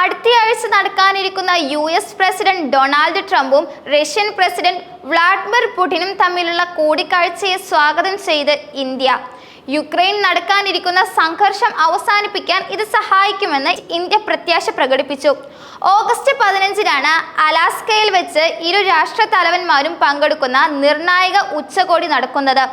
അടുത്തയാഴ്ച നടക്കാനിരിക്കുന്ന U S president Donald ട്രംപും റഷ്യൻ പ്രസിഡന്റ് വ്ളാഡിമിർ പുടിനും തമ്മിലുള്ള കൂടിക്കാഴ്ചയെ സ്വാഗതം ചെയ്ത് ഇന്ത്യ. യുക്രൈൻ നടക്കാനിരിക്കുന്ന സംഘർഷം അവസാനിപ്പിക്കാൻ ഇത് സഹായിക്കുമെന്ന് ഇന്ത്യ പ്രത്യാശ പ്രകടിപ്പിച്ചു. ഓഗസ്റ്റ് പതിനഞ്ചിനാണ് അലാസ്കയിൽ വെച്ച് ഇരു രാഷ്ട്ര തലവന്മാരും പങ്കെടുക്കുന്ന നിർണായക ഉച്ചകോടി നടക്കുന്നത്.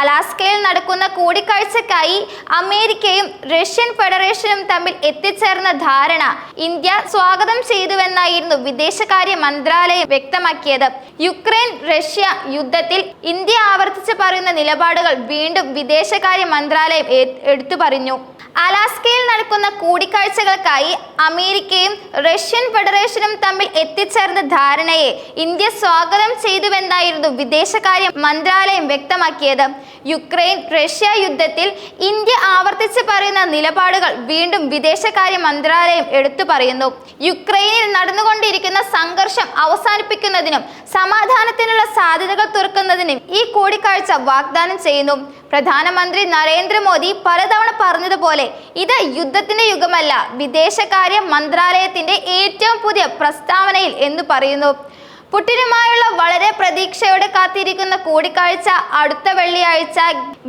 അലാസ്കയിൽ നടക്കുന്ന കൂടിക്കാഴ്ചക്കായി അമേരിക്കയും റഷ്യൻ ഫെഡറേഷനും തമ്മിൽ എത്തിച്ചേർന്ന ധാരണ ഇന്ത്യ സ്വാഗതം ചെയ്തുവെന്നായിരുന്നു വിദേശകാര്യ മന്ത്രാലയം വ്യക്തമാക്കിയത്. യുക്രൈൻ റഷ്യ യുദ്ധത്തിൽ ഇന്ത്യ ആവർത്തിച്ച് പറയുന്ന നിലപാടുകൾ വീണ്ടും വിദേശകാര്യ മന്ത്രാലയം എടുത്തു പറഞ്ഞു. അലാസ്കയിൽ നടക്കുന്ന കൂടിക്കാഴ്ചകൾക്കായി അമേരിക്കയും റഷ്യൻ ഫെഡറേഷനും തമ്മിൽ എത്തിച്ചേർന്ന ധാരണയെ ഇന്ത്യ സ്വാഗതം ചെയ്തുവെന്നായിരുന്നു വിദേശകാര്യ മന്ത്രാലയം വ്യക്തമാക്കിയത്. യുക്രൈൻ റഷ്യ യുദ്ധത്തിൽ ഇന്ത്യ ആവർത്തിച്ച് പറയുന്ന നിലപാടുകൾ വീണ്ടും വിദേശകാര്യ മന്ത്രാലയം എടുത്തു പറയുന്നു. യുക്രൈനിൽ നടന്നുകൊണ്ടിരിക്കുന്ന സംഘർഷം അവസാനിപ്പിക്കുന്നതിനും സമാധാനത്തിനുള്ള സാധ്യതകൾ തുറക്കുന്നതിനും ഈ കൂടിക്കാഴ്ച വാഗ്ദാനം ചെയ്യുന്നു. പ്രധാനമന്ത്രി നരേന്ദ്രമോദി പലതവണ പറഞ്ഞതുപോലെ ഇത് യുദ്ധത്തിന്റെ യുഗമല്ല വിദേശകാര്യ മന്ത്രാലയത്തിന്റെ ഏറ്റവും പുതിയ പ്രസ്താവനയിൽ എന്ന് പറയുന്നു. പുടിനുമായുള്ള വളരെ പ്രതീക്ഷയോടെ കാത്തിരിക്കുന്ന കൂടിക്കാഴ്ച അടുത്ത വെള്ളിയാഴ്ച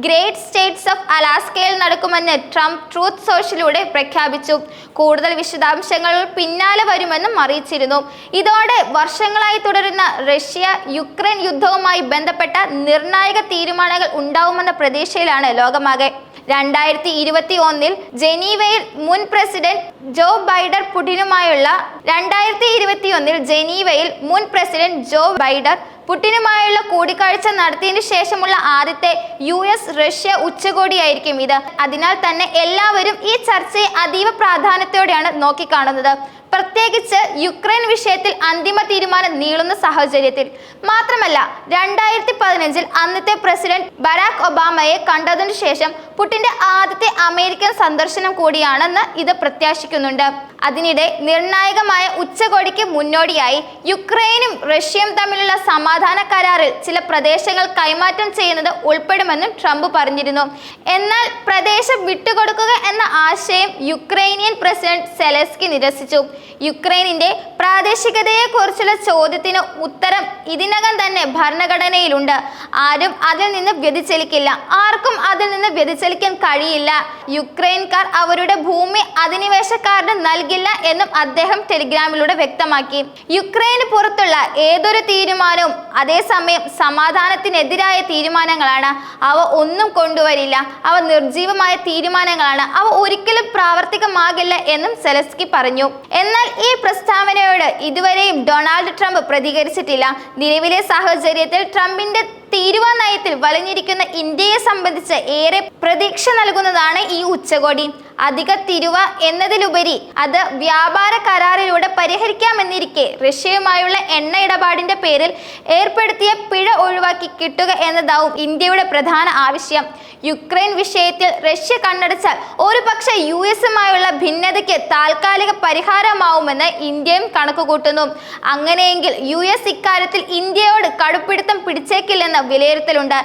ഗ്രേറ്റ് സ്റ്റേറ്റ്സ് ഓഫ് അലാസ്കയിൽ നടക്കുമെന്ന് ട്രംപ് ട്രൂത്ത് സോഷ്യലിലൂടെ പ്രഖ്യാപിച്ചു. കൂടുതൽ വിശദാംശങ്ങൾ പിന്നാലെ വരുമെന്നും അറിയിച്ചിരുന്നു. ഇതോടെ വർഷങ്ങളായി തുടരുന്ന റഷ്യ യുക്രൈൻ യുദ്ധവുമായി ബന്ധപ്പെട്ട നിർണായക തീരുമാനങ്ങൾ ഉണ്ടാവുമെന്ന പ്രതീക്ഷയിലാണ് ലോകമാകെ. രണ്ടായിരത്തി ഇരുപത്തി ഒന്നിൽ ജനീവയിൽ മുൻ പ്രസിഡന്റ് ജോ ബൈഡർ പുടിനുമായുള്ള രണ്ടായിരത്തി ഇരുപത്തി ഒന്നിൽ ജനീവയിൽ മുൻ പ്രസിഡന്റ് ജോ ബൈഡർ പുടിനുമായുള്ള കൂടിക്കാഴ്ച നടത്തിയതിനു ശേഷമുള്ള ആദ്യത്തെ യു എസ് റഷ്യ ഉച്ചകോടിയായിരിക്കും ഇത്. അതിനാൽ തന്നെ എല്ലാവരും ഈ ചർച്ചയെ അതീവ പ്രാധാന്യത്തോടെയാണ് നോക്കിക്കാണുന്നത്. പ്രത്യേകിച്ച് യുക്രൈൻ വിഷയത്തിൽ അന്തിമ തീരുമാനം നീളുന്ന സാഹചര്യത്തിൽ. മാത്രമല്ല രണ്ടായിരത്തി പതിനഞ്ചിൽ അന്നത്തെ പ്രസിഡന്റ് ബരാക് ഒബാമയെ കണ്ടതിനു ശേഷം പുടിന്റെ ആദ്യത്തെ അമേരിക്കൻ സന്ദർശനം കൂടിയാണെന്ന് ഇത് പ്രത്യാശിക്കുന്നുണ്ട്. അതിനിടെ നിർണായകമായ ഉച്ചകോടിക്ക് മുന്നോടിയായി യുക്രൈനും റഷ്യയും തമ്മിലുള്ള സമാധാന കരാറിൽ ചില പ്രദേശങ്ങൾ കൈമാറ്റം ചെയ്യുന്നത് ഉൾപ്പെടുമെന്നും ട്രംപ് പറഞ്ഞിരുന്നു. എന്നാൽ പ്രദേശം വിട്ടുകൊടുക്കുക എന്ന ആശയം യുക്രൈനിയൻ പ്രസിഡന്റ് സെലസ്കി നിരസിച്ചു. യുക്രൈനിന്റെ പ്രാദേശികതയെക്കുറിച്ചുള്ള ചോദ്യത്തിന് ഉത്തരം ഇതിനകം തന്നെ ഭരണഘടനയിലുണ്ട്. ആരും അതിൽ നിന്ന് വ്യതിചലിക്കില്ല. ആർക്കും അതിൽ നിന്ന് വ്യതിചലിക്കാൻ കഴിയില്ല. യുക്രൈൻകാർ അവരുടെ ഭൂമി അധിനിവേശക്കാരന് നൽകില്ല എന്നും അദ്ദേഹം ടെലിഗ്രാമിലൂടെ വ്യക്തമാക്കി. യുക്രൈന് പുറത്തുള്ള ഏതൊരു തീരുമാനവും അതേസമയം സമാധാനത്തിനെതിരായ തീരുമാനങ്ങളാണ്. അവ ഒന്നും കൊണ്ടുവരില്ല. അവ നിർജീവമായ തീരുമാനങ്ങളാണ്. അവ ഒരിക്കലും പ്രാവർത്തികമാകില്ല എന്നും സെലസ്കി പറഞ്ഞു. എന്നാൽ ഈ പ്രസ്താവനയോട് ഇതുവരെയും ഡൊണാൾഡ് ട്രംപ് പ്രതികരിച്ചിട്ടില്ല. നിലവിലെ സാഹചര്യത്തിൽ ട്രംപിന്റെ തീരുവ നയത്തിൽ വലിഞ്ഞിരിക്കുന്ന ഇന്ത്യയെ സംബന്ധിച്ച് ഏറെ പ്രതീക്ഷ നൽകുന്നതാണ് ഈ ഉച്ചകോടി. അധിക തിരുവ എന്നതിലുപരി അത് വ്യാപാര കരാറിലൂടെ പരിഹരിക്കാമെന്നിരിക്കെ റഷ്യയുമായുള്ള എണ്ണ ഇടപാടിന്റെ പേരിൽ ഏർപ്പെടുത്തിയ പിഴ ഒഴിവാക്കി കിട്ടുക എന്നതാവും ഇന്ത്യയുടെ പ്രധാന ആവശ്യം. യുക്രൈൻ വിഷയത്തിൽ റഷ്യ കണ്ണടച്ചാൽ ഒരുപക്ഷെ യു എസുമായുള്ള ഭിന്നതയ്ക്ക് താൽക്കാലിക പരിഹാരമാവുമെന്ന് ഇന്ത്യയും കണക്കുകൂട്ടുന്നു. അങ്ങനെയെങ്കിൽ യു എസ് ഇക്കാര്യത്തിൽ ഇന്ത്യയോട് കടുപ്പിടുത്തം പിടിച്ചേക്കില്ലെന്ന വിലയിരുത്തലുണ്ട്.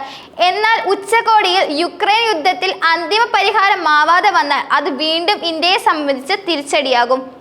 എന്നാൽ ഉച്ചകോടിയിൽ യുക്രൈൻ യുദ്ധത്തിൽ അന്തിമ പരിഹാരമാവാതെ വന്നാൽ അത് വീണ്ടും ഇന്ത്യയെ സംബന്ധിച്ച് തിരിച്ചടിയാകും.